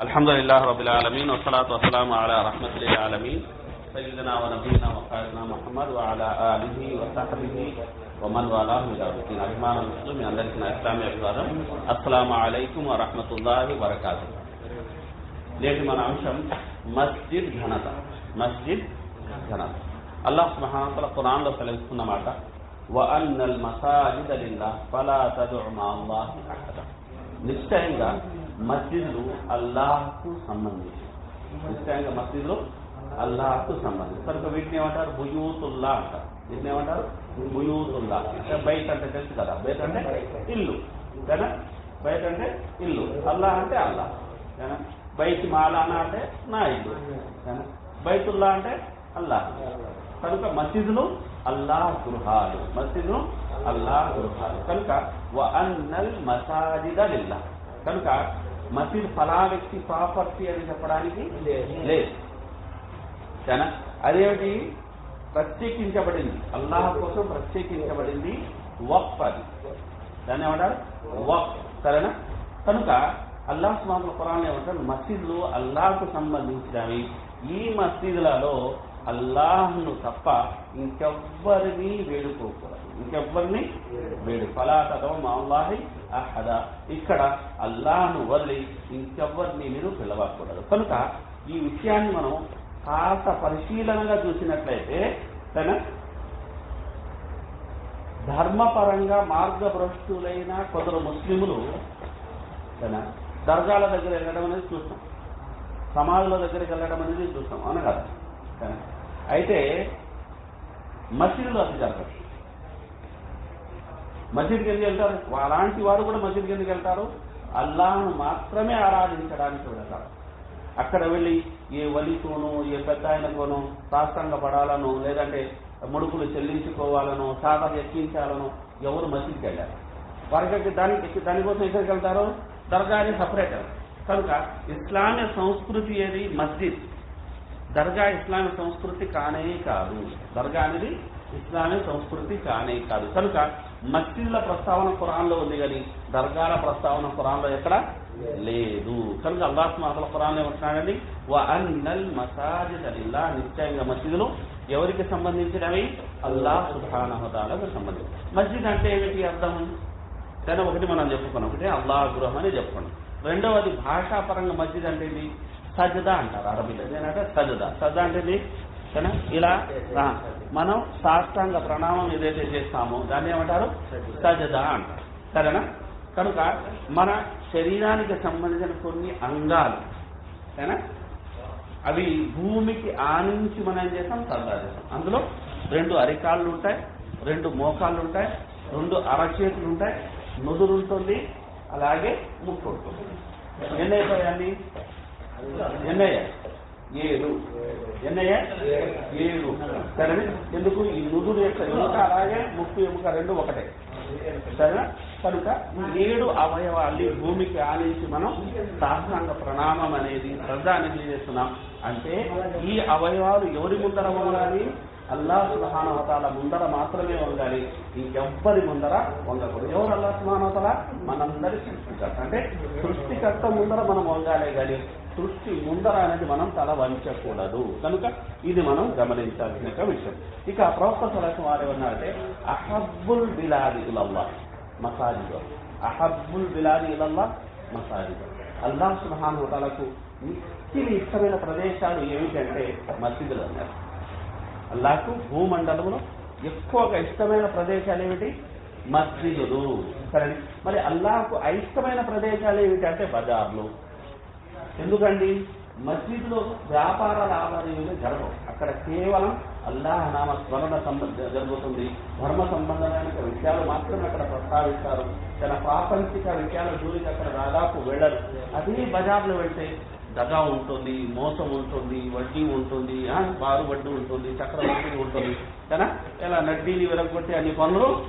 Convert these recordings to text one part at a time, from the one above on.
الحمد لله رب العالمين والصلاة والسلام على رحمة للعالمين سيدنا ونبينا وقائدنا محمد وعلى آله وصحبه ومن والاه إلى الدين అభిమాన ముస్లిం మీ అందరికీ నా ఇస్లామీ అభివాదం అస్సలాము అలైకుం వరహమతుల్లాహి వరకాతు నేటి మన అంశం మస్జిద్ ఘనత మస్జిద్ ఘనత అల్లాహ్ సుబ్హానహు ఖురాన్లో సెలవిస్తున్న మాట وأن المساجد لله فلا تدع مع الله أحدا నిశ్చయంగా మస్జిద్లు అల్లాహ్కు సంబంధించి ముఖ్యంగా మస్జిద్లు అల్లాహ్కు సంబంధించి కనుక వీటిని ఏమంటారు? బుయూతుల్లా అంటారు. వీటిని ఏమంటారు? బుయూతుల్లా. అంటే బయట అంటే తెలుసు కదా. బయట అంటే ఇల్లు. కదా? బయట అంటే ఇల్లు. అల్లాహ్ అంటే అల్లాహ్. కదా? బయటి మాలానా అంటే నా ఇల్లు. కదా? బైతుల్లా అంటే అల్లాహ్. కనుక మసీదులు అల్లాహ్ గృహాలు. మసీదులు అల్లాహ్ గృహాలు. కనుక వ అన్నల్ మసాజిద లిల్లా. కనుక మసీద్ ఫలా వ్యక్తి ప్రాపర్టీ అని చెప్పడానికి లేదు. సరేనా? అదేమిటి? ప్రత్యేకించబడింది. అల్లాహ్ కోసం ప్రత్యేకించబడింది వక్ఫ్ అది దాన్ని ఏమంటారు? వక్ఫ్. సరేనా? కనుక అల్లాహ్ స్వామి ఖురాన్ ఏమంటారు మసీదులు అల్లాహ్కు సంబంధించినవి. ఈ మసీదులలో అల్లాహ్ను తప్ప ఇంకెవ్వరిని వేడుకోకూడదు. ఇంకెవ్వరిని? వేడు ఫలాతదో మాల్లాహి అహదా. ఇక్కడ అల్లాను వదిలి ఇంకెవ్వరిని మీరు పిలవకూడదు. కనుక ఈ విషయాన్ని మనం కాస్త పరిశీలనగా చూసినట్లయితే తన ధర్మపరంగా మార్గభ్రష్టులైన కొందరు ముస్లిములు తన దర్గాల దగ్గర వెళ్ళడం అనేది చూస్తాం. సమాజుల దగ్గరికి వెళ్ళడం అనేది చూస్తాం. అవును కదా? అయితే మసీదులు అది జరగచ్చు మసీద్కి ఎందుకు వెళ్తారు? అలాంటి వారు కూడా మసీద్కి ఎందుకు వెళ్తారు? అల్లాహ్ను మాత్రమే ఆరాధించడానికి వెళ్తారు. అక్కడ వెళ్ళి ఏ వలితోనో ఏ పెద్ద ఆయనకోనో పడాలనో లేదంటే ముడుపులు చెల్లించుకోవాలనో సాధన ఎక్కించాలనో ఎవరు మసీద్కి వెళ్ళారు. వారికి దానికి దానికోసం ఎక్కడికి వెళ్తారు? దర్గా అనేది సపరేట్. కనుక ఇస్లామియ సంస్కృతి ఏది? మస్జిద్. దర్గా ఇస్లామిక సంస్కృతి కానే కాదు. దర్గా అనేది ఇస్లామిక సంస్కృతి కానే కాదు. కనుక మస్జిద్ల ప్రస్తావన ఖురాన్లో ఉంది కానీ దర్గాల ప్రస్తావన ఖురాన్లో ఎక్కడ లేదు. కనుక అల్లాహ్ మాతల ఖురాన్లో ఏమంటున్నాడండి? వ అన్నల్ మసాజిద్ అల్లా నిశ్చయంగా మసీదులు ఎవరికి సంబంధించినవి? అల్లాహ్ సుభానహదాలకు సంబంధించి మస్జిద్ అంటే ఏమిటి అర్థం? కానీ ఒకటి మనం చెప్పుకున్నాం. ఒకటి అల్లాహ్ గృహం అని చెప్పుకున్నాం. రెండవది భాషాపరంగా మస్జిద్ అంటే ఇది సజదా అంటారు అరబీలో. ఏంటంటే సజదా. సజదా అంటే సరేనా? ఇలా మనం సాష్టాంగ ప్రణామం ఏదైతే చేస్తామో దాన్ని ఏమంటారు? సజదా అంటారు సరేనా? కనుక మన శరీరానికి సంబంధించిన కొన్ని అంగాలు సరేనా? అవి భూమికి ఆనించి మనం ఏం చేస్తాం? సజదా చేస్తాం. అందులో రెండు అరికాళ్ళు ఉంటాయి రెండు మోకాళ్ళు ఉంటాయి రెండు అరచేతులు ఉంటాయి నుదురు ఉంటుంది అలాగే ముక్కు ఉంటుంది. ఎన్ని అయిపోయాయి ఎన్నయ్య ఏడు. ఎన్నయ్య? ఏడు. సరే ఎందుకు? ఈ నుదురు యొక్క ఎముక అలాగే ముక్కు ఎముక రెండు ఒకటే. సరేనా? కనుక ఏడు అవయవాల్ని భూమికి ఆనించి మనం శాస్త్రాంగ ప్రణామం అనేది శ్రద్ధ అనేది చేస్తున్నాం. అంటే ఈ అవయవాలు ఎవరి ముందర వంగాలి అల్లా సుహానవతాల ముందర మాత్రమే వంగాలి. ఇంకెవ్వరి ముందర వంగకూడదు. ఎవరు అల్లా సుహానవతాల మనందరి సృష్టికర్త. అంటే సృష్టికర్త ముందర మనం వంగాలే కానీ సృష్టి ముందర అనేది మనం తల వంచకూడదు. కనుక ఇది మనం గమనించాల్సిన ఒక విషయం. ఇక ప్రవక్త సలహా వారు ఏమన్నారంటే అహబ్బుల్ బిలాది ఇలల్లా మసాజిద్. అహబ్బుల్ బిలాది ఇలల్లా మసాజిద్. అల్లాహ్ సుహానవతాలకు మిక్కిలి ఇష్టమైన ప్రదేశాలు ఏమిటంటే మసీదులు అన్నారు. అల్లాకు భూమండలంలో ఎక్కువగా ఇష్టమైన ప్రదేశాలు ఏమిటి మస్జిదులు. సరే మరి అల్లాహకు అయిష్టమైన ప్రదేశాలు ఏమిటి అంటే బజార్లు. ఎందుకండి? మస్జిద్లో వ్యాపార లావాదేవీలు జరగవు. అక్కడ కేవలం అల్లాహ్ నామ స్మరణ సంబంధ జరుగుతుంది. ధర్మ సంబంధమైన విషయాలు మాత్రమే అక్కడ ప్రస్తావిస్తారు. తన ప్రాపంచిక విషయాల జోలికి అక్కడ దాదాపు వెళ్ళరు. అదే బజార్లో వెళ్తే దగా ఉంటుంది మోసం ఉంటుంది వడ్డీ ఉంటుంది బారు వడ్డీ ఉంటుంది చక్ర వడ్డీ ఉంటుంది. కదా? ఇలా నడ్డీని విరగొట్టి అన్ని పనులు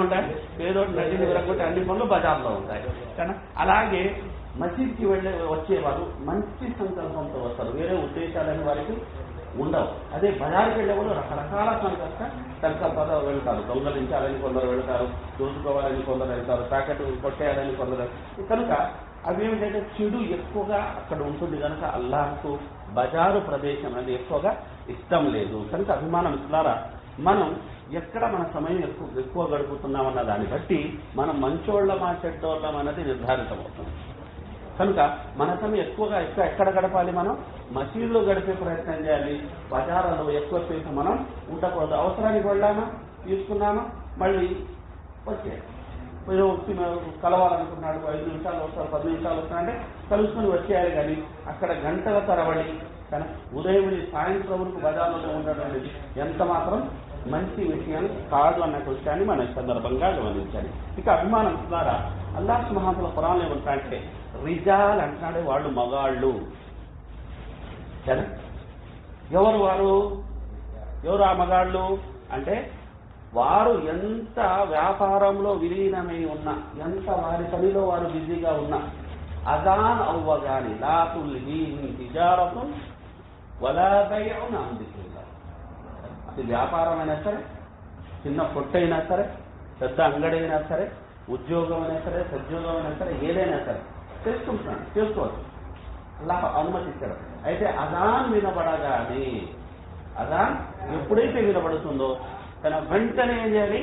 ఉంటాయి? ఏదో నడ్డీని విరగొట్టి అన్ని పనులు బజార్లో ఉంటాయి. కదా? అలాగే మసీద్కి వెళ్ళే వచ్చేవారు మంచి సంకల్పంతో వస్తారు. వేరే ఉద్దేశాలని వారికి ఉండవు. అదే బజార్కి వెళ్ళే వాళ్ళు రకరకాల సంకల్ప సంకల్పంతో వెళ్తారు. దొంగలించాలని కొందరు వెళ్తారు దోచుకోవాలని కొందరు వెళ్తారు ప్యాకెట్ కొట్టేయాలని కొందరు కనుక అవి చెడు ఎక్కువగా అక్కడ ఉంటుంది కనుక అల్లాహకు బజారు ప్రదేశం అనేది ఎక్కువగా ఇష్టం లేదు. కనుక అభిమానం ఇస్తున్నారా మనం ఎక్కడ మన సమయం ఎక్కువ ఎక్కువ గడుపుతున్నామన్న దాన్ని బట్టి మనం మంచోళ్ళమా చెడ్డోళ్ళం అనేది నిర్ధారితమవుతుంది. కనుక మన సమయం ఎక్కువగా ఎక్కువ ఎక్కడ గడపాలి మనం? మసీదులో గడిపే ప్రయత్నం చేయాలి. బజారాలో ఎక్కువసేపు మనం ఉండకూడదు అవసరానికి వెళ్ళామా? తీసుకున్నామా? మళ్ళీ వచ్చేయాలి. ఏదో వచ్చి కలవాలనుకున్నాడు ఐదు నిమిషాలు వస్తారు పది నిమిషాలు వస్తారంటే కలుసుకుని వచ్చేయాలి కానీ అక్కడ గంటల తరబడి కానీ ఉదయం సాయంత్రం వరకు బజార్లో ఉండడం అనేది ఎంత మాత్రం మంచి విషయం కాదు అన్న విషయాన్ని మనం సందర్భంగా గమనించాలి. ఇక అభిమానం ద్వారా అల్లాహ్ మహాతుల పురాణం ఏమంటారంటే రిజాల్ అంటున్నాడే వాళ్ళు మగాళ్ళు. సరే ఎవరు వారు? ఎవరు ఆ మగాళ్ళు? అంటే వారు ఎంత వ్యాపారంలో విలీనమై ఉన్నా ఎంత వారి పనిలో వారు బిజీగా ఉన్నా అదాన్ అవ్వగాని లాతుల్ తిజారతు వలా బైఉన్ అన్ అది వ్యాపారం అయినా సరే చిన్న పొట్టైనా సరే పెద్ద అంగడైనా సరే ఉద్యోగం అయినా సరే సద్యోగం అయినా సరే ఏదైనా సరే చేసుకుంటున్నాడు చేసుకోవచ్చు. అలా అనుమతించాడు. అయితే అదాన్ వినబడగానే అదాన్ ఎప్పుడైతే వినబడుతుందో తన వెంటనే ఏం చేయాలి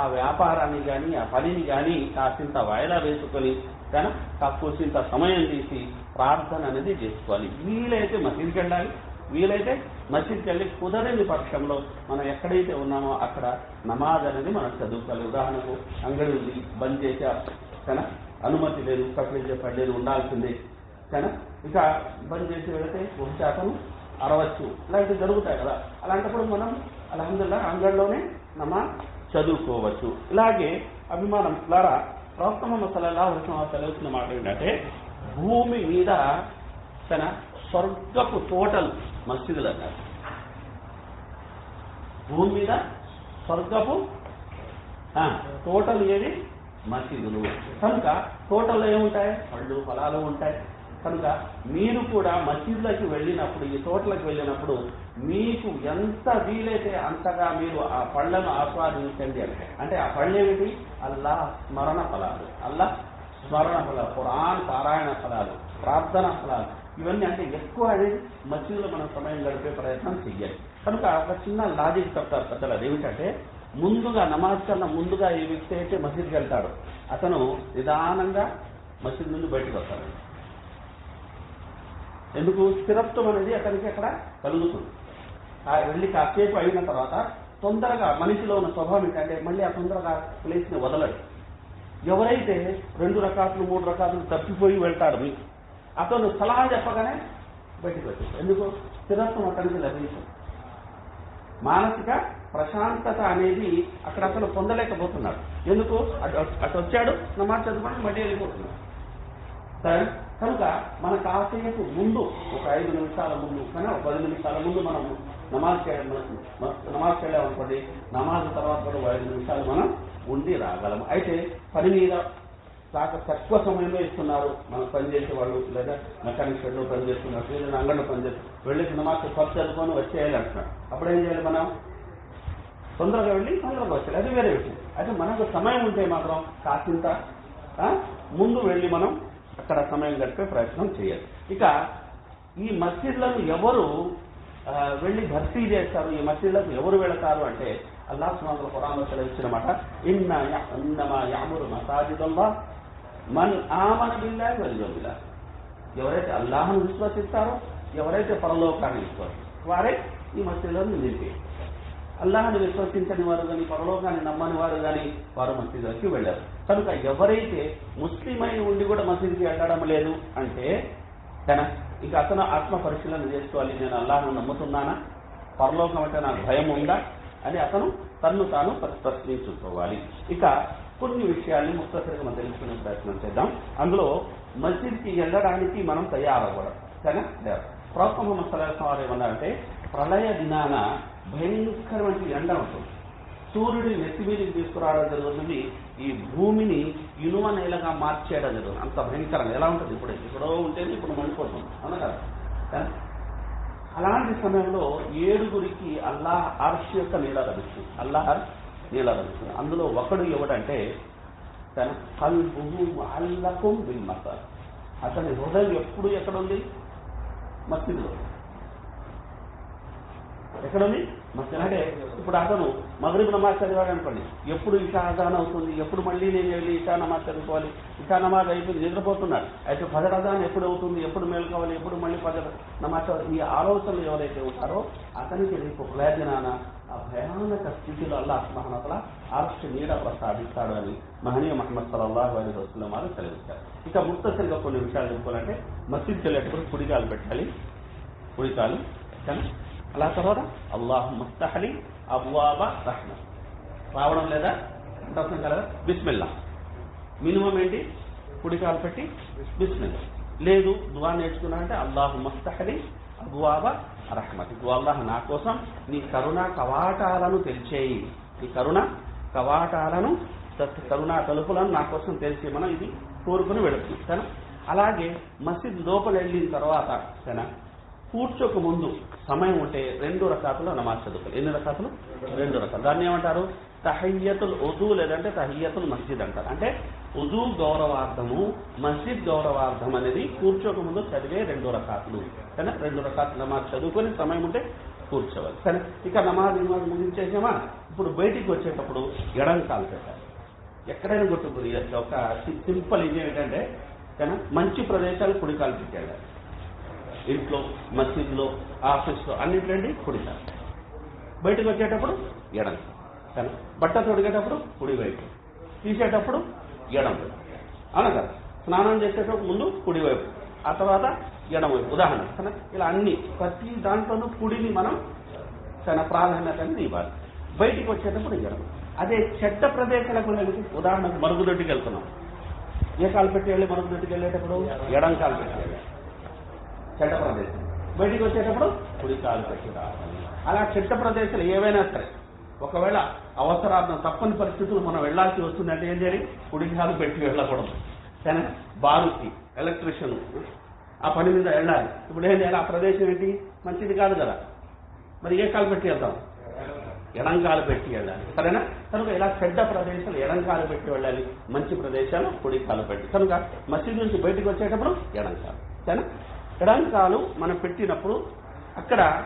ఆ వ్యాపారాన్ని కానీ ఆ పనిని కానీ కాసింత వాయిదా వేసుకొని తన కాస్త సమయం తీసి ప్రార్థన అనేది చేసుకోవాలి. వీలైతే మసీద్కి వెళ్ళాలి వీలైతే మసీద్కి వెళ్ళి కుదరని పక్షంలో మనం ఎక్కడైతే ఉన్నామో అక్కడ నమాజ్ అనేది మనం చదువుకోవాలి. ఉదాహరణకు అంగడి ఉంది బంద్ చేసే తన అనుమతి లేదు కట్టించే పడలేదు ఉండాల్సిందే. కానీ ఇక బంద్ చేసి వెళితే ఒక శాతం అరవచ్చు. ఇలాంటివి జరుగుతాయి కదా. అలాంటప్పుడు మనం అలహందుల్లా అంగడిలోనే నమా చదువుకోవచ్చు. ఇలాగే అభిమానం ద్వారా ప్రవక్త సలహా సల్లల్లాహు చదువుతున్న మాట ఏంటంటే భూమి మీద తన స్వర్గపు తోటలు మసీదులు అన్నారు భూమి మీద స్వర్గపు తోటలు ఏవి? మసీదులు. కనుక తోటల్లో ఏముంటాయి? పళ్ళు ఫలాలు ఉంటాయి. కనుక మీరు కూడా మసీదులకు వెళ్ళినప్పుడు ఈ తోటలకు వెళ్ళినప్పుడు మీకు ఎంత వీలైతే అంతగా మీరు ఆ పళ్ళను ఆస్వాదించండి అంటే అంటే ఆ పళ్ళు ఏమిటి? అల్లా స్మరణ ఫలాలు. అల్లా స్మరణ ఫలాలు. పురాణ పారాయణ ఫలాలు ప్రార్థన ఫలాలు. ఇవన్నీ అంటే ఎక్కువ అనేది మసీదులో మనం సమయం గడిపే ప్రయత్నం చెయ్యాలి. కనుక ఒక చిన్న లాజిక్ చెప్తారు పెద్దలు. అదేమిటంటే ముందుగా నమాజ్ కన్నా ముందుగా ఈ వ్యక్తి అయితే మసీద్కి వెళ్తాడు అతను నిదానంగా మసీద్ నుండి బయటకు వస్తాడు ఎందుకు స్థిరత్వం అనేది అతనికి అక్కడ కలుగుతుంది. ఆ వెళ్ళి కాసేపు అయిన తర్వాత తొందరగా మనిషిలో ఉన్న స్వభావం ఏంటంటే మళ్ళీ ఆ తొందరగా ప్లేస్ని వదలడు. ఎవరైతే రెండు రకాలు మూడు రకాలు తప్పిపోయి వెళ్తాడు మీకు అతను సలహా చెప్పగానే బయటకు వచ్చేది ఎందుకు? స్థిరత్వం అతనికి లభించదు. మానసిక ప్రశాంతత అనేది అక్కడ అసలు పొందలేకపోతున్నాడు ఎందుకు? అటు అటు వచ్చాడు నమాజ్ చదువుకొని మళ్ళీ వెళ్ళిపోతున్నాడు. సరే కనుక మన కాసేపు ముందు ఒక ఐదు నిమిషాల ముందు కానీ ఒక పది నిమిషాల ముందు మనం నమాజ్ చేయడం మనకు నమాజ్ వెళ్ళామనుకోండి నమాజ్ తర్వాత కూడా ఒక ఐదు నిమిషాలు మనం ఉండి రాగలం అయితే పని మీద కాక తక్కువ సమయంలో ఇస్తున్నారు మనం పనిచేసే వాళ్ళు లేదా మెకానిక్ షెడ్లో పనిచేస్తున్నారు లేదా అంగడిలో పనిచేస్తున్నారు వెళ్ళి నమాజ్ ఖర్చు చదువుకొని వచ్చేయాలి అంటున్నారు అప్పుడు ఏం చేయాలి మనం? తొందరగా వెళ్ళి తొందరగా వచ్చాలి అది వేరే విషయం. అయితే మనకు సమయం ఉంటే మాత్రం కాసింత ముందు వెళ్ళి మనం అక్కడ సమయం గడిపే ప్రయత్నం చేయాలి. ఇక ఈ మసీద్లను ఎవరు ఆ, వెళ్ళి భర్తీ చేస్తారు? ఈ మసీద్లకు ఎవరు వెళతారు అంటే అల్లాహ్ సుమారు ఖురాన్లో సెలవిచ్చినమాట ఇన్న ఇన్నమా యామురు మసాజిదల్లా మన్ ఆమన బిల్లాహి వల్ ఎవరైతే అల్లాహను విశ్వసిస్తారో ఎవరైతే పరలోకాన్ని విశ్వసిస్తారు వారే ఈ మసీదులను నిలిపి అల్లాహను విశ్వసించని వారు కానీ పరలోకాన్ని నమ్మని వారు కానీ వారు మసీదులకి వెళ్ళారు. కనుక ఎవరైతే ముస్లిం అయి ఉండి కూడా మసీదుకి వెళ్ళడం లేదు అంటే తన ఇక అతను ఆత్మ పరిశీలన చేసుకోవాలి. నేను అల్లాహను నమ్ముతున్నానా? పరలోకం అంటే నాకు భయం ఉందా? అని అతను తన్ను తాను ప్రశ్నించుకోవాలి. ఇక కొన్ని విషయాల్ని ముఖ్తసరిగా మనం తెలుసుకునే ప్రయత్నం చేద్దాం. అందులో మసీద్కి వెళ్ళడానికి మనం తయారవ్వడం. సరేనా లేదు ప్రవక్త ముహమ్మద్ సల్లాహం వారు ఏమన్నారంటే ప్రళయ దినాన భయంకరమైన ఎండ ఉంటుంది. సూర్యుడిని నెత్తి మీదకి తీసుకురావడం జరుగుతుంది. ఈ భూమిని ఇనువ నేలగా మార్చేయడం జరుగుతుంది అంత భయంకరంగా. ఎలా ఉంటుంది? ఇప్పుడు ఎక్కడో ఉంటేనే ఇప్పుడు మండిపోతుంది అవునా కదా? అలాంటి సమయంలో ఏడుగురికి అల్లాహ్ అర్ష్ యొక్క నీడ లభిస్తుంది. అల్లాహ్ అర్ష్ నీడ లభిస్తుంది. అందులో ఒకడు ఎవడంటే తన కల్బుహు అల్లకం బిల్ అతని హృదయం ఎప్పుడు ఎక్కడ ఉంది మసీదులో ఎక్కడుంది? అంటే ఇప్పుడు అతను మగరిబ్ నమాజ్ చదివాడు అనుకోండి. ఎప్పుడు ఇషా అజాన్ అవుతుంది? ఎప్పుడు మళ్ళీ నేను వెళ్ళి ఇషా నమాజ్ చదువుకోవాలి? ఇషా నమాజ్ అయిపోయింది నిద్రపోతున్నాడు. అయితే ఫజర్ అజాన్ ఎప్పుడు అవుతుంది? ఎప్పుడు మేల్కోవాలి ఎప్పుడు మళ్ళీ ఫజర్ నమాజ్ ఈ ఆలోచనలు ఎవరైతే ఉంటారో అతనికి రేపు ప్రయోజనాన ఆ భయానక స్థితిలో అల్లా మహానతల ఆర్ష నీడ ప్రసాదిస్తాడు అని మహనీయ మహమ్మద్ సల్లల్లాహు అలైహి వసల్లం వారు తెలియజేస్తారు ఇక ముక్తసరిగా కొన్ని విషయాలు చెప్పుకోవాలంటే మసీద్కి వెళ్ళేటప్పుడు కుడికాలు పెట్టాలి. కుడికాలు కానీ అలా తర్వాత అల్లాహ్ ముస్తహలి అబ్వాబ రహ్మ. రావడం లేదా? దర్శనం కలదా? బిస్మిల్లా. మినిమం ఏంటి? కుడికాలు పెట్టి బిస్మిల్లా. లేదు దువా నేర్చుకున్నానంటే అల్లాహు మస్తహలి అబువాబ రహ్మత్ అల్లాహ్ నా కోసం నీ కరుణ కవాటాలను తెలిచేయి. నీ కరుణ కవాటాలను సత్- కరుణా తలుపులను నా కోసం తెలిసి మనం ఇది కోరుకుని వెళుతుంది సరేనా అలాగే మసీద్ లోపల వెళ్ళిన తర్వాత సరేనా కూర్చోక ముందు సమయం ఉంటే రెండు రకాతులు నమాజ్ చదువుకోవాలి. ఎన్ని రకాతులు? రెండు రకాలు. దాన్ని ఏమంటారు? తహయ్యతుల్ ఉదూ లేదంటే తహయ్యతుల్ మస్జిద్ అంటారు. అంటే ఉదూ గౌరవార్థము మస్జిద్ గౌరవార్థం అనేది కూర్చోక ముందు చదివే రెండు రకాతులు. కానీ రెండు రకాతులు నమాజ్ చదువుకొని సమయం ఉంటే కూర్చోవాలి. కానీ ఇక నమాజ్ నమాజ్ ముగించేసామా? ఇప్పుడు బయటికి వచ్చేటప్పుడు ఎడం కాలు పెట్టాలి. ఎక్కడైనా గుర్తుకుని ఒక సింపుల్ ఇది ఏంటంటే కానీ మంచి ప్రదేశాలు కుడికాలు పెట్టాడు ఇంట్లో మసీద్లో ఆఫీస్లో అన్నింటిలోండి కుడికాలు బయటకు వచ్చేటప్పుడు ఎడం కానీ బట్ట తొడిగేటప్పుడు కుడి వైపు. తీసేటప్పుడు ఎడం వైపు. అవునా కదా? స్నానం చేసేటప్పుడు ముందు కుడి వైపు. ఆ తర్వాత ఎడం వైపు. ఉదాహరణ కానీ ఇలా అన్ని ప్రతి దాంట్లోనూ కుడిని మనం చాలా ప్రాధాన్యతని ఇవ్వాలి. బయటికి వచ్చేటప్పుడు ఎడం అదే చెడ్డ ప్రదేశాలకు వెళ్ళి ఉదాహరణకు మరుగుదొడ్డికి వెళ్తున్నాం. ఏ కాలు పెట్టి వెళ్ళి మరుగుదొడ్డికి వెళ్ళేటప్పుడు? ఎడం కాలు పెట్టి వెళ్ళాలి. చెడ్డ ప్రదేశం బయటికి వచ్చేటప్పుడు కుడి కాలు పెట్టి రావాలి అలా చెడ్డ ప్రదేశాలు ఏవైనా సరే ఒకవేళ అవసరార్థం తప్పని పరిస్థితులు మనం వెళ్ళాల్సి వస్తుందంటే ఏం చేయాలి? కుడి కాలు పెట్టి వెళ్ళకూడదు. కానీ బారుకి ఎలక్ట్రిషియన్ ఆ పని మీద వెళ్ళాలి. ఇప్పుడు ఏం చేయాలి? ఆ ప్రదేశం ఏంటి? మంచిది కాదు కదా. మరి ఏ కాలు పెట్టి వెళ్తాం? ఎడంకాలు పెట్టి వెళ్ళాలి. సరేనా? కనుక ఇలా చెడ్డ ప్రదేశాలు ఎడంకాలు పెట్టి వెళ్ళాలి. మంచి ప్రదేశాలు కుడి కాలు పెట్టి. కనుక మసీదు నుంచి బయటకు వచ్చేటప్పుడు ఎడంకాలు. సరేనా? ఎడంకాలు మనం పెట్టినప్పుడు అక్కడ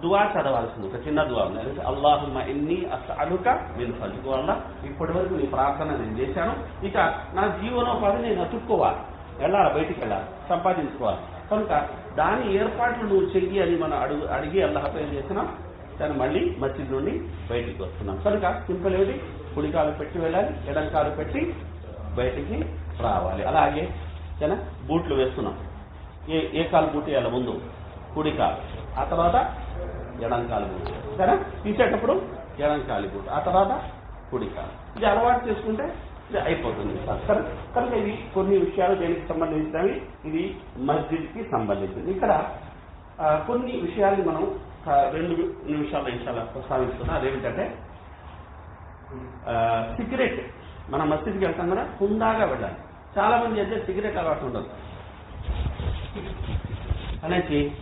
దువా చదవాల్సింది ఒక చిన్న దువా ఉంది. అల్లాహుమ్మ ఎన్ని అసలుక నేను ఫలికు వల్ల ఇప్పటి వరకు నీ ప్రార్థన నేను చేశాను. ఇక నా జీవనోపాధి నేను అతుక్కోవాలి. వెళ్ళాలి? బయటికి వెళ్ళాలి? సంపాదించుకోవాలి. కనుక దాని ఏర్పాట్లు నువ్వు చెయ్యి అని మనం అడుగు అడిగి అల్లహపై చేసినాం చేస్తున్నాం? దాన్ని మళ్ళీ మస్జిద్ నుండి బయటికి వస్తున్నాం. కనుక సింపుల్ ఏది? కుడికాలు పెట్టి వెళ్ళాలి ఎడంకాలు పెట్టి బయటికి రావాలి. అలాగే బూట్లు వేస్తున్నాం. ఏ ఏ కాలు పూటేయాలి ముందు? కుడి కాలు ఆ తర్వాత ఎడం కాలు సరే తీసేటప్పుడు ఎడం కాలి ఆ తర్వాత కుడి కాలు ఇది అలవాటు చేసుకుంటే ఇది అయిపోతుంది. సరే కనుక ఇది కొన్ని విషయాలు దేనికి సంబంధించినవి? ఇది మస్జిద్కి సంబంధించింది ఇక్కడ కొన్ని విషయాల్ని మనం రెండు నిమిషాల్లో ఇన్షాల్లో ప్రస్తావిస్తున్నాం అదేమిటంటే సిగరెట్. మన మస్జిద్కి వెళ్తాం కదా హుందాగా వెళ్ళాలి. చాలా మంది అయితే సిగరెట్ అలవాటు ఉండదు. అనేసి.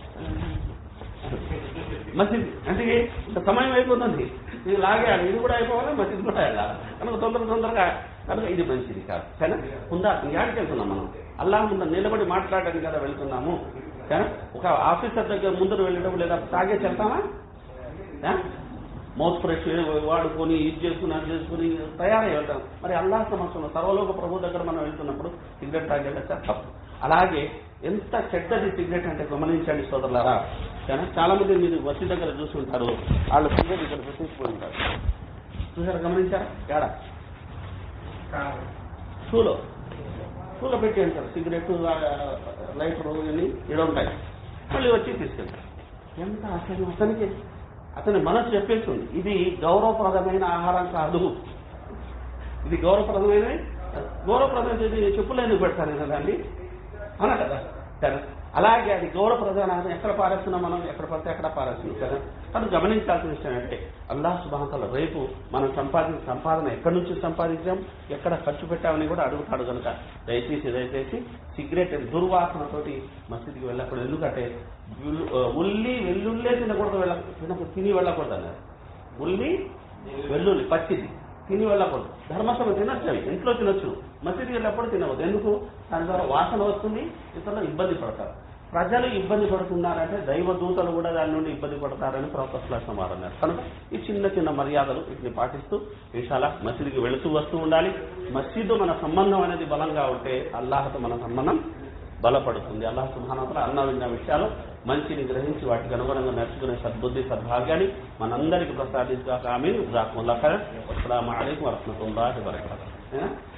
మసీద్ అంటే ఇంత సమయం అయిపోతుంది. ఇది లాగేయాలి ఇది కూడా అయిపోవాలి మసీద్ కూడా వెళ్ళాలి కనుక తొందర తొందరగా కనుక ఇది మంచిది కాదు. కానీ ఉందా? యాడికి వెళ్తున్నాం మనం? అల్లా ముందు నిలబడి మాట్లాడడానికి కదా వెళ్తున్నాము. కానీ ఒక ఆఫీసర్ దగ్గర ముందర వెళ్ళేటప్పుడు లేదా తాగేసి వెళ్తామా? ఆ? మౌత్ ఫ్రెష్ వాడుకొని ఇది చేసుకుని అది చేసుకుని తయారై వెళ్తాం. మరి అల్లా సమస్యలు సర్వలోక ప్రభు దగ్గర మనం వెళ్తున్నప్పుడు సిగరెట్ తాగేట తప్పు అలాగే ఎంత చెడ్డది సిగరెట్ అంటే గమనించండి సోదరులారా. కానీ చాలా మంది మీరు వచ్చి దగ్గర చూసుకుంటారు వాళ్ళు సిగరెట్ ఇక్కడ పెట్టేసిపోయి ఉంటారు చూసారా గమనించారా ఏడా? షూలో షూలో పెట్టి ఉంటారు సిగరెట్ లైటర్ ఇవన్నీ ఇక్కడ ఉంటాయి. మళ్ళీ వచ్చి తీసుకెళ్తారు. ఎంత అసలు అతనికి అతని మనసు చెప్పేస్తుంది. ఇది గౌరవప్రదమైన ఆహారం కాదు. ఇది గౌరవప్రదమైన గౌరవప్రదమైన చెప్పులేందుకు పెడతాను కదండి అవునా కదా? సరే. అలాగే అది గౌరవ ఆహారం ఎక్కడ పారేస్తున్నాం మనం? ఎక్కడ పడితే ఎక్కడ పారేస్తున్నాం కదా? కానీ గమనించాల్సిన విషయం అంటే అల్లాహ్ సుబాహతల రేపు మనం సంపాదించిన సంపాదన ఎక్కడి నుంచి సంపాదించాం? ఎక్కడ ఖర్చు పెట్టామని కూడా అడుగుతాడు కనుక దయచేసి దయచేసి సిగరెట్ దుర్వాసనతోటి మసీదుకి వెళ్ళకూడదు. ఎందుకంటే ఉల్లి వెల్లుల్లే తినకూడదు వెళ్ళ తిన- తిని వెళ్ళకూడదు అన్నారు. ఉల్లి వెల్లుల్లి పచ్చిది తిని వెళ్ళకూడదు. ధర్మసభ తినచ్చు అవి ఇంట్లో తినొచ్చు. మసీదుకి వెళ్ళినప్పుడు తినవద్దు. ఎందుకు? దాని ద్వారా వాసన వస్తుంది ఇతరులు ఇబ్బంది పడతారు. ప్రజలు ఇబ్బంది పడుతున్నారంటే దైవ దూతలు కూడా దాని నుండి ఇబ్బంది పడతారని ప్రొఫెసర్ అన్నారు కనుక ఈ చిన్న చిన్న మర్యాదలు వీటిని పాటిస్తూ ఇన్షాలా మసీదుకి వెళుతూ వస్తూ ఉండాలి. మసీదు మన సంబంధం అనేది బలంగా ఉంటే అల్లాహతో మన సంబంధం బలపడుతుంది. అల్లాహ్ సుభానతల అన్న విన్న విషయాలు మంచిని గ్రహించి వాటికి అనుగుణంగా నడుచుకునే సద్బుద్ధి సద్భాగ్యాన్ని మనందరికీ ప్రసాదించాక ఆమె జాకుల్లా ఖైర్ అస్సలాము అలైకుం వరహమతుల్లాహి వబరకాతుహు